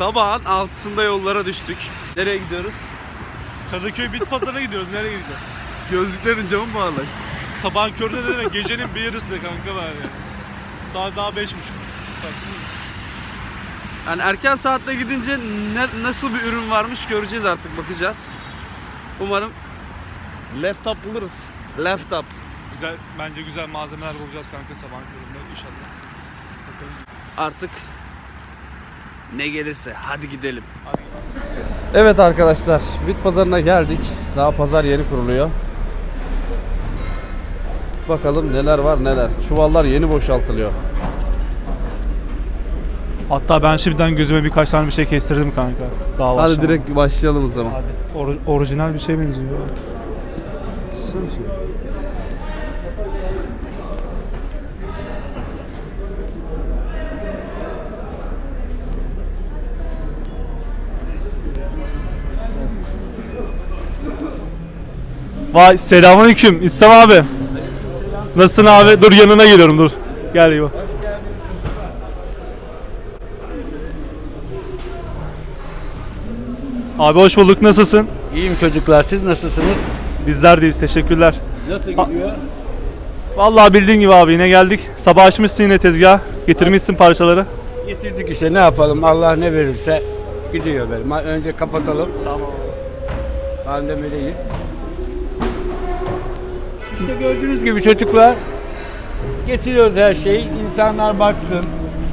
Sabahın altısında yollara düştük. Nereye gidiyoruz? Kadıköy Bit Pazarı'na gidiyoruz. Nereye gideceğiz? Gözlüklerin camı mı ağırlaştı? Sabahın köründe ne demek? Gecenin bir yarısı da kanka var ya. Saat daha beş buçuk. Yani erken saatte gidince ne, nasıl bir ürün varmış göreceğiz artık bakacağız. Umarım laptop buluruz. Laptop. Güzel, bence güzel malzemeler bulacağız kanka sabahın köründe inşallah. Bakalım. Artık ne gelirse hadi gidelim. Hadi. Evet arkadaşlar bit pazarına geldik. Daha pazar yeni kuruluyor. Bakalım neler var neler. Çuvallar yeni boşaltılıyor. Hatta ben şimdiden gözüme birkaç tane bir şey kestirdim kanka. Daha Hadi başlamadan. direkt başlayalım o zaman. Hadi. Or- orijinal bir şey benziyor. Vay selamünaleyküm İslam abi. Nasılsın abi? Dur yanına geliyorum dur. Gel İbo. Abi hoş bulduk. Nasılsın? İyiyim çocuklar siz nasılsınız? Bizler deyiz. Teşekkürler. Nasıl gidiyor? Vallahi bildiğin gibi abi yine geldik. Sabah açmışsın yine tezgah. Getirmişsin parçaları. Getirdik işte ne yapalım Allah ne verirse gidiyor. Ha, Önce kapatalım. Tamam. Pandemideyiz. İşte gördüğünüz gibi çocuklar getiriyoruz her şeyi. İnsanlar baksın,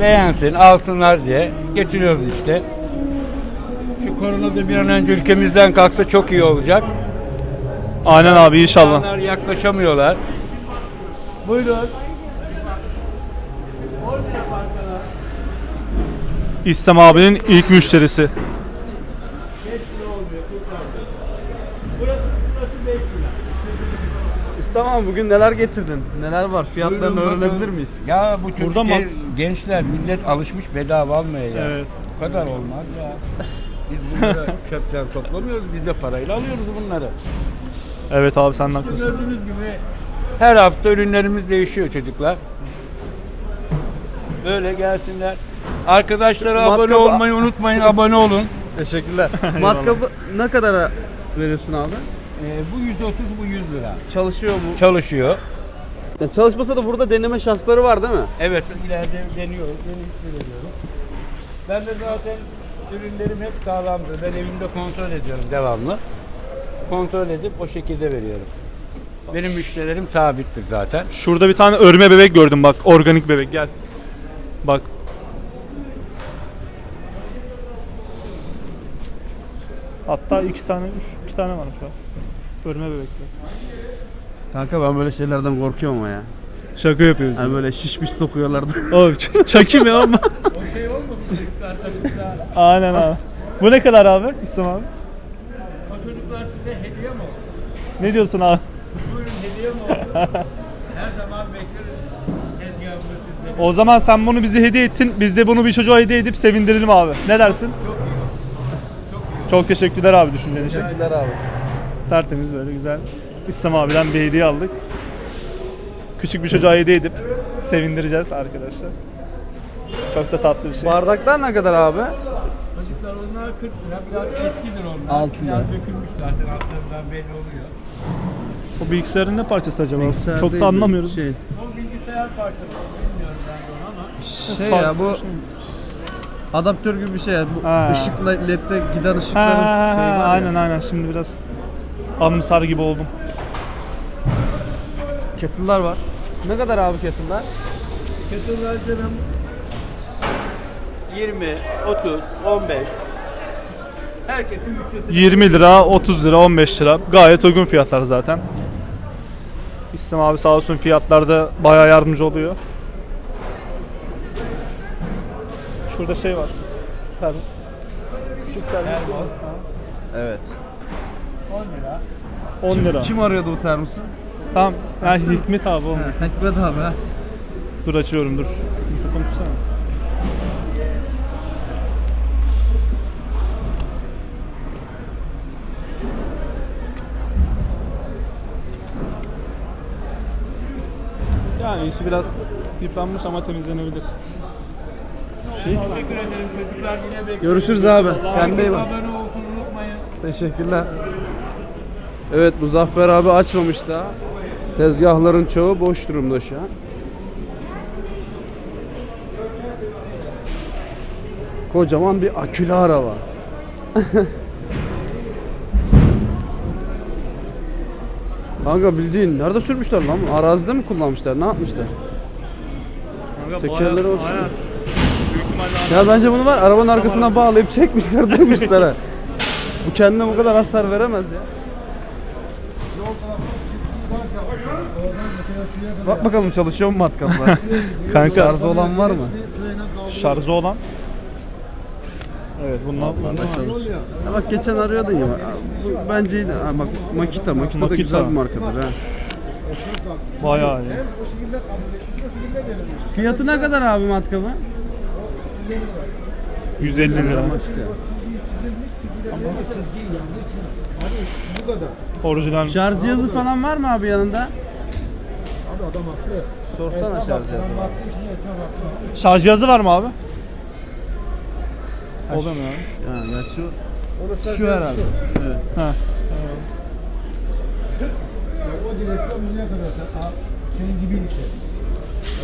beğensin, alsınlar diye getiriyoruz işte. Şu korona da bir an önce ülkemizden kalksa çok iyi olacak. Aynen abi inşallah. İnsanlar yaklaşamıyorlar. Buyurun. İslam abinin ilk müşterisi. Abi bugün neler getirdin? Neler var? Fiyatlarını Buyurun öğrenebilir miyiz? Ya bu çocuk Burada mı- gen- gençler millet alışmış bedava almaya ya. Evet. Bu kadar olmaz ya. Biz bunları çöpten toplamıyoruz, biz de parayla alıyoruz bunları. Evet abi sen de haklısın. Gördüğünüz gibi her hafta ürünlerimiz değişiyor çocuklar. Böyle gelsinler. Arkadaşlara abone Matkabı- olmayı unutmayın, abone olun. Teşekkürler. Matkabı ne kadara veriyorsun abi? Ee, bu 130, bu 100 lira. Çalışıyor mu? Çalışıyor. Ya çalışmasa da burada deneme şansları var değil mi? Evet, ileride deniyoruz, deneyip veriyorum. Ben de zaten ürünlerim hep sağlamdır. Ben evimde kontrol ediyorum devamlı. Kontrol edip o şekilde veriyorum. Benim müşterilerim sabittir zaten. Şurada bir tane örme bebek gördüm bak. Organik bebek gel. Bak. Hatta iki tane, üç, iki tane var şu an. Örme bebekler. Kanka ben böyle şeylerden korkuyorum ama ya. Şaka yapıyorsun. Hani böyle şişmiş sokuyorlardı. Oğlum ç- çakayım ya ama. O şey olmadı çocuklar daha. Aynen abi. Bu ne kadar abi İslam abi? O çocuklar size hediye mi olsun? Ne diyorsun abi? Buyurun hediye mi olsun? Her zaman bekleriz tezgahımda sizde. O zaman sen bunu bize hediye ettin. Biz de bunu bir çocuğa hediye edip sevindirelim abi. Ne dersin? Çok teşekkürler abi düşüncen için. Teşekkürler abi. Tertemiz böyle güzel. İslam abiden bir hediye aldık. Küçük bir çocuğa hediye edip sevindireceğiz arkadaşlar. Çok da tatlı bir şey. Bardaklar ne kadar abi? Çocuklar onlar 40 lira, biraz eskidir onlar. Altı Biraz lira. dökülmüş zaten altlarından belli oluyor. O bilgisayarın ne parçası acaba? Bilgisayar Çok değil da anlamıyoruz. Şey, O bilgisayar parçası bilmiyorum ben de onu ama. şey ya bu şey. adaptör gibi bir şey. ya. Bu Ha. ışıkla ledde giden Ha, ışıkların ha, şeyi ha, var ya. aynen aynen şimdi biraz anımsar gibi oldum. Kettle'lar var. Ne kadar abi kettle'lar? Kettle'lar canım 20, 30, 15. Herkesin bütçesi 20 lira, 30 lira, 15 lira. Gayet uygun fiyatlar zaten. İslam abi sağ olsun fiyatlarda bayağı yardımcı oluyor. Şurada şey var. Şu ter- Küçük. Termos. Evet. 10 lira. 10 lira. Kim arıyordu bu termosu? Tamam. Yani Hikmet abi o. Hikmet abi ha. Dur açıyorum dur. Mikrofonu tutsana. Yani işi biraz yıpranmış ama temizlenebilir. Teşekkür ederim çocuklar yine bekliyoruz. Görüşürüz abi. Kendine iyi bak. Teşekkürler. Evet Muzaffer abi açmamış daha. Tezgahların çoğu boş durumda şu an. Kocaman bir akülü araba. Kanka bildiğin nerede sürmüşler lan? Arazide mi kullanmışlar? Ne yapmışlar? Tekerleri olsun. Aynen. Büyük ihtimalle Ya bence bunu var arabanın arkasına bağlayıp çekmişler durmuşlar ha. Bu kendine bu kadar hasar veremez ya. Bak bakalım çalışıyor mu matkaplar? Kanka Şarjı olan var mı? şarjı olan. Evet bunlar bunlar. Ya bak geçen arıyordun ya. Bu bence iyiydi. Ha bak Makita, Makita, da Makita. güzel bir markadır ha. Bayağı iyi. Fiyatı ne kadar abi matkabı? 150 lira. Orijinal. Şarj cihazı falan var mı abi yanında? Sorsana şarj cihazı. Şarj cihazı var mı abi? O da mı ya? Ya gerçi o- şu herhalde. Evet. Ha. O direktör nereye kadar Senin gibi.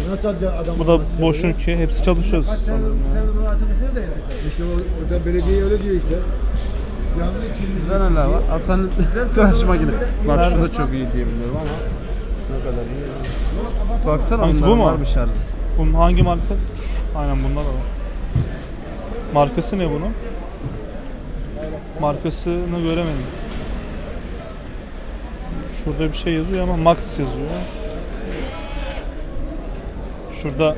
Ya alacaksın adam? Bu da boşun ki hepsi çalışıyor Kaç sene sanırım ya. sen bunu açmış nerede yani? İşte o, orada belediye öyle diyor işte. Güzel neler var? Sen tıraş makine. Bak şu da çok iyi diye biliyorum ama ne kadar iyi. Baksana Hangisi, bu mu? var bir şarjı. Bunun hangi marka? Aynen bunda da var. Markası ne bunun? Markasını göremedim. Şurada bir şey yazıyor ama Max yazıyor. Şurada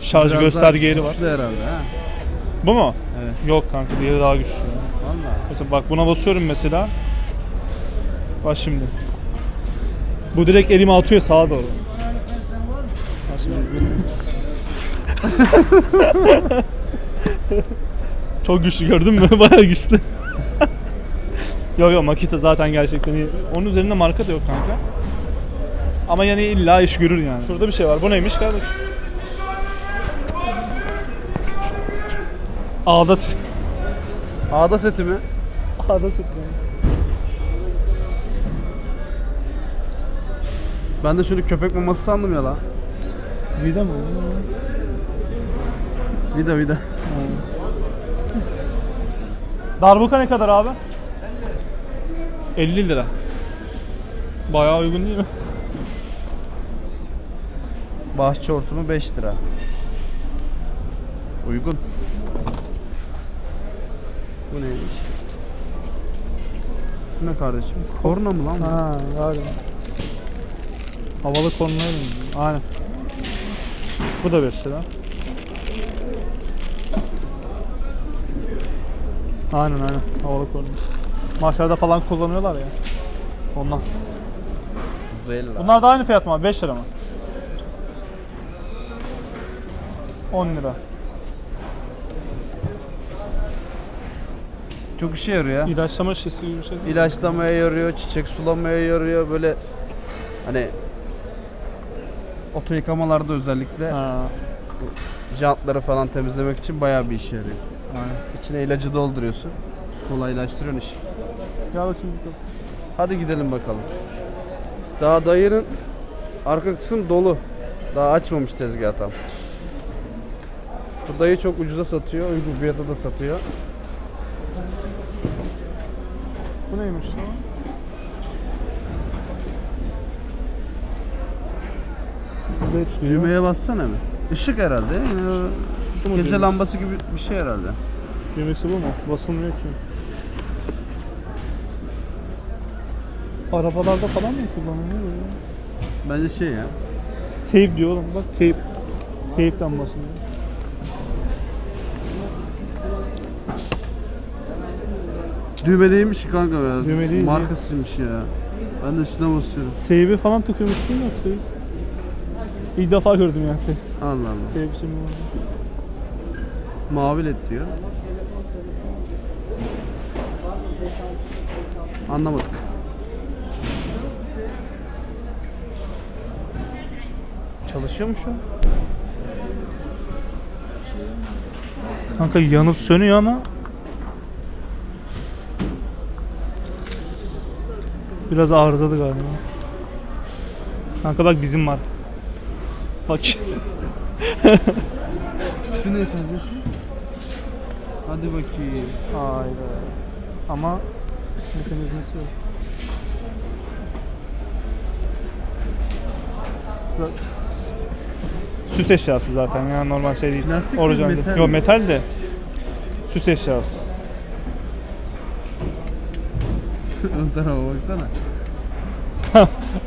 şarj Biraz gösterge daha yeri var. güçlü herhalde ha. Bu mu? Evet. Yok kanka diğeri daha güçlü. Valla. Mesela bak buna basıyorum mesela. Bak şimdi. Bu direkt elimi atıyor sağa doğru. Bak şimdi izle. Çok güçlü gördün mü? Bayağı güçlü. yok yok Makita zaten gerçekten iyi. Onun üzerinde marka da yok kanka. Ama yani illa iş görür yani. Şurada bir şey var. Bu neymiş kardeş? Ağda Ağda seti mi? Ağda set yani. Ben de şunu köpek maması sandım ya la. Vida mı? Vida vida. Darbuka ne kadar abi? 50 lira. Bayağı uygun değil mi? Bahçe hortumu 5 lira. Uygun. Bu neymiş? Bu ne kardeşim? Korna mı lan bu? Ha, galiba. Havalı konular mı? Aynen. Bu da 5 lira. Aynen aynen. Havalı konu. Maçlarda falan kullanıyorlar ya. Ondan. Zella. Bunlar da aynı fiyat mı? abi? 5 lira mı? 10 lira. Çok işe yarıyor ya. İlaçlama şişesi gibi bir şey. İlaçlamaya yarıyor, çiçek sulamaya yarıyor böyle hani oto yıkamalarda özellikle Ha. jantları falan temizlemek için bayağı bir işe yarıyor. Aynen. İçine ilacı dolduruyorsun. Kolaylaştırıyorsun işi. Gel bakayım bakalım. Hadi gidelim bakalım. Daha dayının arka kısım dolu. Daha açmamış tezgah tam. Bu dayı çok ucuza satıyor, uygun fiyata da satıyor. Bu neymiş lan? Diyor. Düğmeye bassana mı? Işık herhalde. Yine o Şu mu gece düğmesi? lambası gibi bir şey herhalde. Düğmesi bu mu? Basılmıyor ki. Arabalarda falan mı kullanılıyor böyle? Bence şey ya. Teyp diyor oğlum bak teyp. Teypten basılıyor. Düğme değilmiş ki kanka ya. Düğme değil, Markasıymış ya. Ben de üstüne basıyorum. Teybi falan takıyormuşsun yok teyp. İlk defa gördüm yani teyp. Allah Allah. İçin bu. Mavi led diyor. Anlamadık. Çalışıyor mu şu an? Kanka yanıp sönüyor ama Biraz arızalı galiba. Kanka bak bizim var. Bak. Şu ne kardeşim? Hadi bakayım. Hayda. Ama mekanizması yok. Biraz Süs eşyası zaten ya normal şey değil. Plastik mi, Orijinal metal değil. mi? Yok metal de. Süs eşyası. Ön tarafa baksana.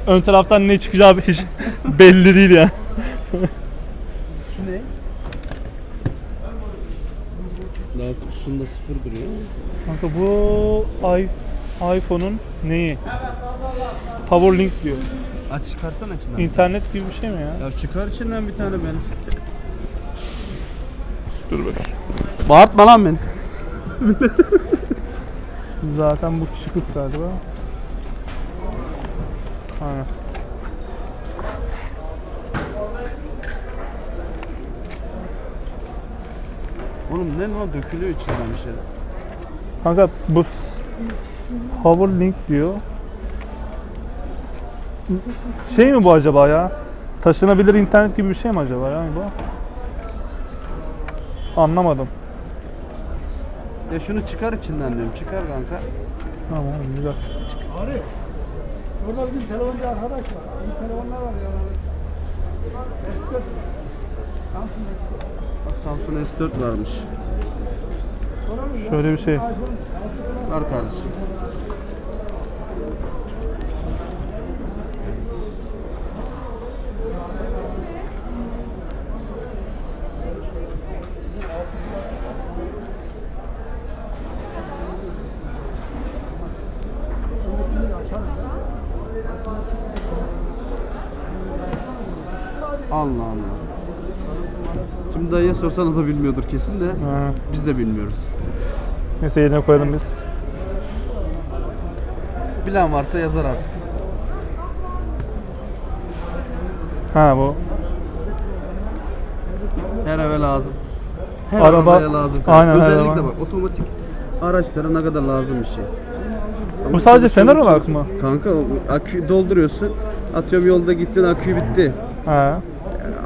Ön taraftan ne çıkacağı hiç belli değil ya. Şu ne? Daha kutusunda sıfır duruyor. Kanka bu i iPhone'un neyi? Powerlink diyor. Aç çıkarsana içinden. İnternet gibi bir şey mi ya? Ya çıkar içinden bir tane ben. Dur bakayım. Bağırtma lan beni. Zaten bu çıkık galiba. Aynen. Oğlum ne lan dökülüyor içinden bir şey. Kanka bu Powerlink diyor. Şey mi bu acaba ya? Taşınabilir internet gibi bir şey mi acaba yani bu? Anlamadım. Ya şunu çıkar içinden diyorum. Çıkar kanka. Tamam güzel. Arif. Orada bizim telefoncu arkadaş var. İyi telefonlar var ya. S4. Samsung S4. Bak Samsung S4 varmış. Şöyle bir şey. Var kardeşim. Allah Allah. Şimdi dayıya sorsan o da bilmiyordur kesin de Ha. biz de bilmiyoruz. Neyse yerine koyalım biz. Bilen varsa yazar artık. Ha bu. Her eve lazım. Her Araba- arabaya lazım. Aynen, her Özellikle araba. bak otomatik araçlara ne kadar lazım bir şey. Ama Bu sadece çalışıyor fener olarak mı? Kanka o akü dolduruyorsun. Atıyorum yolda gittin akü bitti. Ha.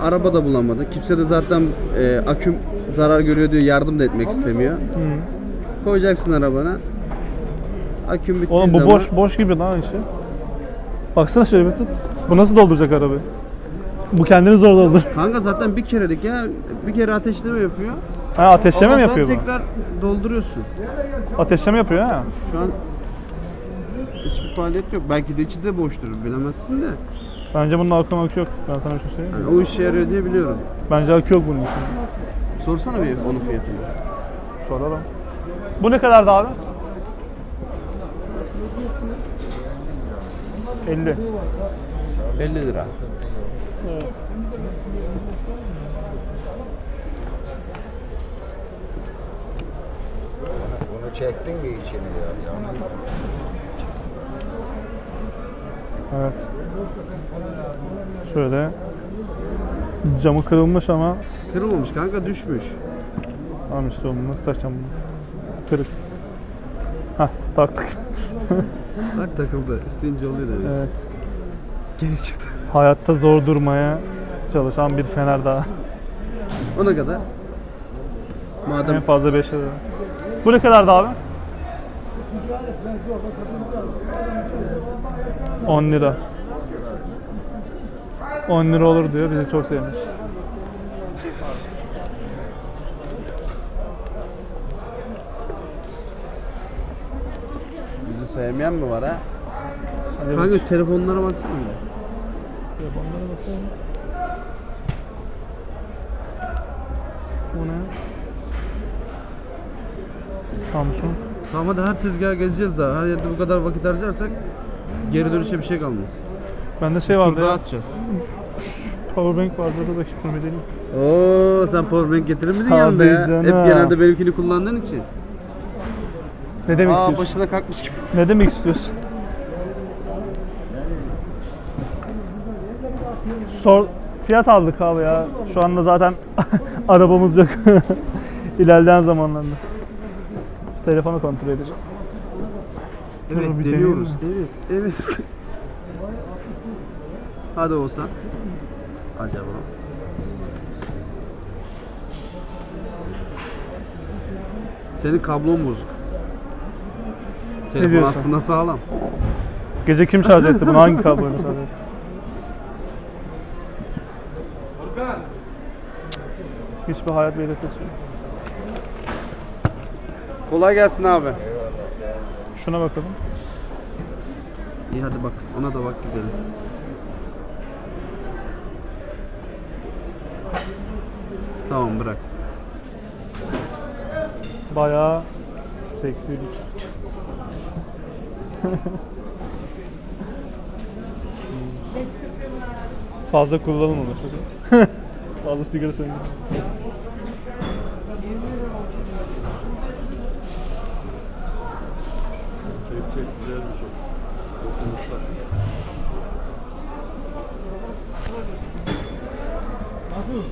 Araba da bulamadı. Kimse de zaten e, aküm zarar görüyor diyor yardım da etmek istemiyor. Koyacaksın arabana. Aküm bittiği Oğlum bu zaman boş boş gibi lan içi. Baksana şöyle bir tut. Bu nasıl dolduracak arabayı? Bu kendini zor doldur. Kanka zaten bir kerelik ya. Bir kere ateşleme yapıyor. Ha ateşleme Ondan mi sonra yapıyor bu? tekrar dolduruyorsun. Ateşleme yapıyor ha. Şu an hiçbir faaliyet yok. Belki de içi de boştur bilemezsin de. Bence bunun akım akü yok. Ben sana bir şey söyleyeyim mi? Yani o işe yarıyor diye biliyorum. Bence akü yok bunun için. Sorsana bir onun fiyatını. Soralım. Bu ne kadardı abi? 50. 50 lira. Bunu çektin mi içini ya? Yani Evet. Şöyle. Camı kırılmış ama Kırılmamış kanka düşmüş. Tamam işte oğlum nasıl takacağım bunu? Kırık. Hah taktık. Bak takıldı. İsteyince oluyor demek. evet. Geri çıktı. Hayatta zor durmaya çalışan bir fener daha. Ona kadar. Madem En fazla 5 lira. Bu ne kadardı abi? 10 lira. 10 lira olur diyor. Bizi çok sevmiş. bizi sevmeyen mi var ha? Hadi Kanka telefonlara baksana bir. Telefonlara bakalım. Bu ne? Samsung. Tamam hadi her tezgahı gezeceğiz daha. Her yerde bu kadar vakit harcarsak geri dönüşe bir şey kalmaz. Bende şey vardı ya. atacağız. Powerbank vardı. Bakayım şunu bir deneyeyim. Oo sen powerbank getirir miydin Tabii yanında ya? canım. Hep genelde benimkini kullandığın için. Ne demek Aa istiyorsun? başına kalkmış gibi. Ne demek istiyorsun? Sor fiyat aldık abi ya. Şu anda zaten arabamız yok. İlerleyen zamanlarda. Telefonu kontrol edeceğim. Evet bir deniyoruz. Evet evet. Hadi olsa. Acaba. Senin kablon bozuk. Telefon diyorsun? aslında sağlam. Gece kim şarj etti bunu? Hangi kabloyla şarj etti? Hiçbir hayat belirtisi yok. Kolay gelsin abi. Şuna bakalım. İyi hadi bak. Ona da bak gidelim. Tamam bırak. Bayağı seksi bir Fazla kullanılmamış. Fazla sigara söndürsün. Gerçek güzel bir şey. Dokunmuşlar. Nasıl?